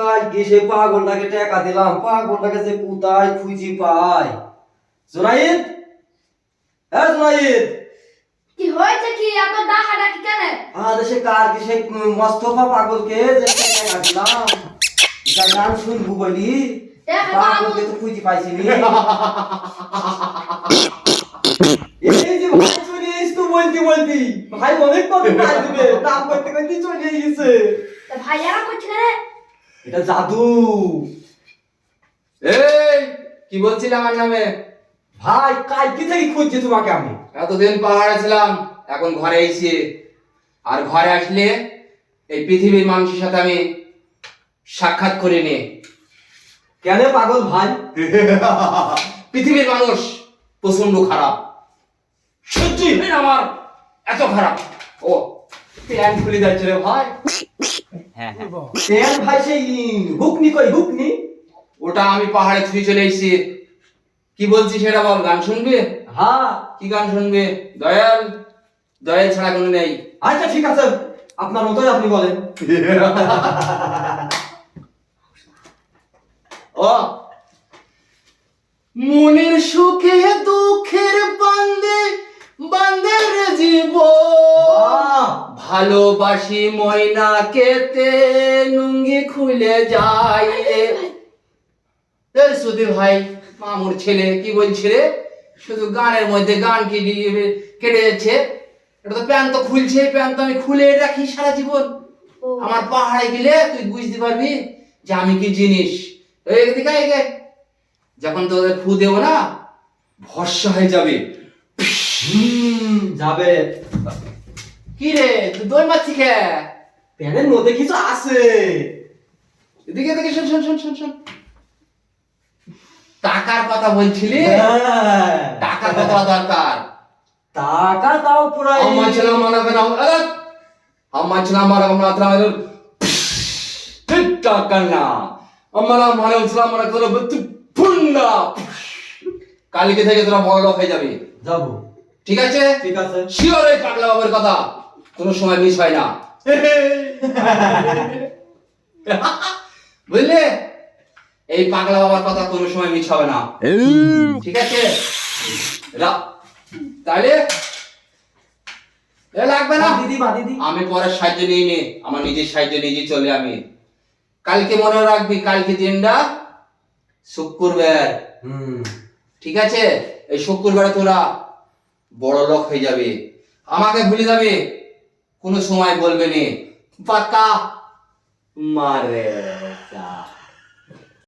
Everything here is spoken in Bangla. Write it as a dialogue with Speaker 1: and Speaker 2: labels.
Speaker 1: কাল সে পাগলটাকে টাকা দিলাম। পাগলটাকে যে কোথায় খুঁজি পাই জোনাইদ? হ্যাঁ জোনাইদ?
Speaker 2: কি হয়েছে কি? এত ডাকা ডাকি কেন?
Speaker 1: আমাদের সে কার সে মস্তফা পাগলকে যে টাকা দিলাম? যা গান শুনব বলি। পাগলকে তো খুঁজি পাইছি নি এই যে ভাই চলে এসে তো বলতি বলতি। ভাই অনেক কথা পাই দিবে। করতে করতে চলে গেছে।
Speaker 2: তা ভাইয়ারা করছে কেন
Speaker 1: এটা জাদু।
Speaker 3: এই কি বলছিলে আমার নামে?
Speaker 1: ভাই কালকে থেকে খুঁজছি তোমাকে আমি?
Speaker 3: এতদিন পাহাড়ে ছিলাম এখন ঘরে এসে আর ঘরে আসলে এই পৃথিবীর মানুষের সাথে আমি সাক্ষাৎ করিনি।
Speaker 1: কেন পাগল ভাই?
Speaker 3: পৃথিবীর মানুষ প্রচণ্ড খারাপ। সত্যি আমার এত খারাপ। ও প্যান্ট খুলে যাচ্ছে রে ভাই।
Speaker 1: তেল ভাই সেই হুকনি কই হুকনি?
Speaker 3: ওটা আমি পাহাড়ে ছুঁয়ে চলে এসেছি। কি বলছি সেটা বল গান শুনবে?
Speaker 1: হ্যাঁ।
Speaker 3: কি গান শুনবে? দয়াল দয়াল ছাড়া কোনো নেই।
Speaker 1: আচ্ছা ঠিক আছে। আপনার মতোই আপনি বলেন।
Speaker 3: ও। মনের সুখে দুঃখের বান্দে বান্দের জীব
Speaker 1: বাহ!
Speaker 3: ভালোবাসি ময়না কেতে নুঙ্গি খুলে যায় এই সুধী ভাই মামুর ছেলে কি বলছে রে? শুধু গানের মধ্যে গান কি কেটে যাচ্ছে এটা তো প্যান্ট তো খুলছে প্যান্ট তো আমি খুলে রাখি সারা জীবন। আমার পাহাড়ে গেলে তুই বুঝতে পারবি যে আমি কি জিনিস। এই দিকে এই যখন তোদের ফু দেবো না ভরসা হয়ে যাবে।
Speaker 1: হুম যাবে।
Speaker 3: কি রে তুই দৌড় মারছি কে?
Speaker 1: প্যানের মধ্যে কিছু আছে।
Speaker 3: এদিকে এদিকে শোন শোন শোন শোন শোন। টাকার কথা বলছিলি?
Speaker 1: হ্যাঁ।
Speaker 3: টাকা কত দরকার।
Speaker 1: টাকা দাও পুরাই।
Speaker 3: আমার ছেলে মানা আমার ছেলে আমার আমরা আত্রা টাকা না আমার মানে ছেলে আমার তোর বত্তু ফুন্ডা। কালকে থেকে তোরা বড় লোক হয়ে যাবে।
Speaker 1: যাব।
Speaker 3: ঠিক আছে?
Speaker 1: ঠিক আছে।
Speaker 3: শিওর এই পাগলা বাবার কথা। কোনো সময় মিস হয় না। বুঝলে? এই পাগলা বাবার কথা কোনো সময় মিস হবে না। ঠিক আছে? তাহলে? লাগবে না।
Speaker 1: দিদি মা দিদি
Speaker 3: আমি পরের সাহায্য নিয়ে নে। আমার নিজের সাহায্য নিজে চলে আমি। কালকে মনে রাখবি কালকে দিনটা শুক্রবার।
Speaker 1: হুম।
Speaker 3: ঠিক আছে? এই শুক্রবারে তোরা বড় লোক হয়ে যাবে। আমাকে ভুলে যাবে। কোনো সময় বলবে নে। পাতা মারে